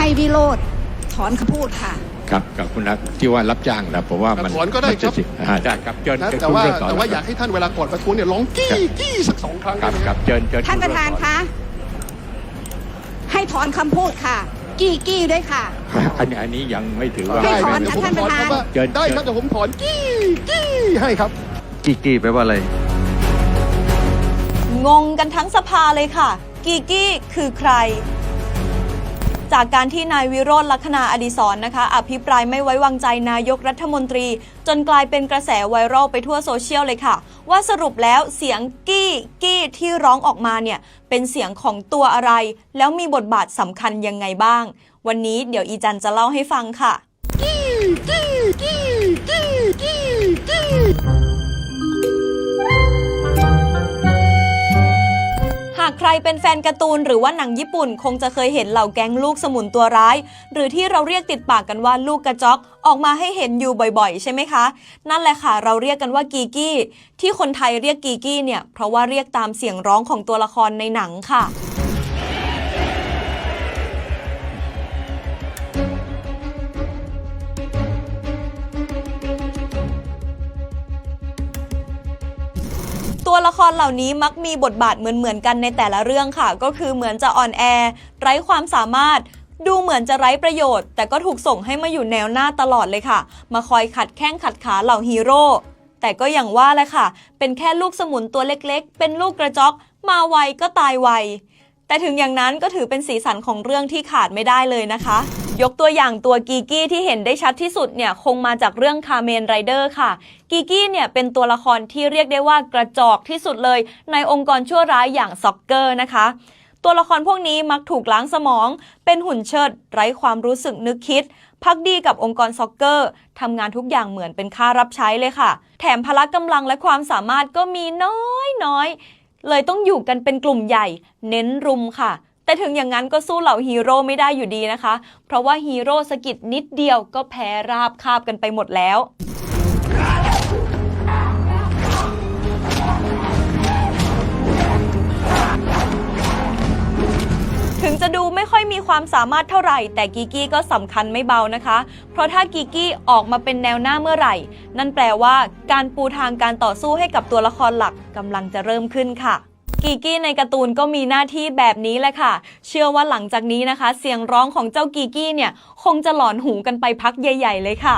ให้วิโรธถอนคำพูดค่ะ ครับกับคุณนักที่ว่ารับจ้างนะผมว่ามันถอนก็ได้มัจะครับสิอ่าได้ครับเชิญนะเชิญแต่คุณว่าเรื่องต่อแต่ว่าเลยอยากให้ท่านเวลากดประท้วงเนี่ยร้องกี้กี้สักสองครั้งครับได้ไหมครับเชิญเชิญท่านประธานคะให้ถอนคำพูดค่ะ กี้กี้ด้วยค่ะ อันนี้อันนี้ยังไม่ถือว่า ให้ได้ถอนเดี๋ยวผมท่านถอนประธานคำว่าเชิญ ได้ครับเชิญเดี๋ยวผมถอนกี้กี้ให้ครับ กี้กี้แปลว่าอะไร งงกันทั้งสภาเลยค่ะ กีกี้คือใคร จากการที่นายวิโรธลักษณาอดิศรนะคะ อภิปรายไม่ไว้วางใจนายกรัฐมนตรี จนกลายเป็นกระแสไวรัลไปทั่วโซเชียลเลยค่ะ ว่าสรุปแล้วเสียงกี้กี้ที่ร้องออกมาเนี่ย เป็นเสียงของตัวอะไร แล้วมีบทบาทสำคัญยังไงบ้าง วันนี้เดี๋ยวอีจันจะเล่าให้ฟังค่ะหากใค เป็นแฟนการ์ตูนหรือว่าหนังญี่ปุ่น คงจะเคยเห็นเหล่าแก๊งลูกสมุนตัวร้าย หรือที่เราเรียกติดปากกันว่าลูกกระจอกออกมาให้เห็นอยู่บ่อยๆ ใช่ไหมคะ นั่นแหละค่ะ เราเรียกกันว่ากีกี้ ที่คนไทยเรียกกีกี้เนี่ยเพราะว่าเรียกตามเสียงร้องของตัวละครในหนังค่ะ ตัวละครเหล่านี้มักมีบทบาทเหมือนๆกันในแต่ละเรื่องค่ะ ก็คือเหมือนจะอ่อนแอ ไร้ความสามารถดูเหมือนจะไร้ประโยชน์ แต่ก็ถูกส่งให้มาอยู่แนวหน้าตลอดเลยค่ะ มาคอยขัดแข้งขัดขาเหล่าฮีโร่แต่ก็อย่างว่าแหละค่ะ เป็นแค่ลูกสมุนตัวเล็กๆ เป็นลูกกระจอก มาไวก็ตายไว แต่ถึงอย่างนั้นก็ถือเป็นสีสันของเรื่องที่ขาดไม่ได้เลยนะคะ ยกตัวอย่างตัวกีกี้ที่เห็นได้ชัดที่สุดเนี่ยคงมาจากเรื่องคาเมนไรเดอร์ค่ะ กีกี้เนี่ยเป็นตัวละครที่เรียกได้ว่ากระจอกที่สุดเลย ในองค์กรชั่วร้ายอย่างซ็อกเกอร์นะคะ ตัวละครพวกนี้มักถูกล้างสมอง เป็นหุ่นเชิด ไร้ความรู้สึกนึกคิด พักดีกับองค์กรซ็อกเกอร์ทำงานทุกอย่างเหมือนเป็นค่ารับใช้เลยค่ะ แถมพละกำลังและความสามารถก็มีน้อยน้อยๆเลยต้องอยู่กันเป็นกลุ่มใหญ่ เน้นรุมค่ะ แต่ถึงอย่างนั้นก็สู้เหล่าฮีโร่ไม่ได้อยู่ดีนะคะ เพราะว่าฮีโร่สะกิดนิดเดียวก็แพ้ราบคาบกันไปหมดแล้วถึงจะดูไม่ค่อยมีความสามารถเท่าไหร่ แต่กีกี้ก็สำคัญไม่เบานะคะ เพราะถ้ากีกี้ออกมาเป็นแนวหน้าเมื่อไหร่ นั่นแปลว่าการปูทางการต่อสู้ให้กับตัวละครหลักกำลังจะเริ่มขึ้นค่ะ กีกี้ในการ์ตูนก็มีหน้าที่แบบนี้แหละค่ะ เชื่อว่าหลังจากนี้นะคะ เสียงร้องของเจ้ากีกี้เนี่ย คงจะหลอนหูกันไปพักใหญ่ ๆ เลยค่ะ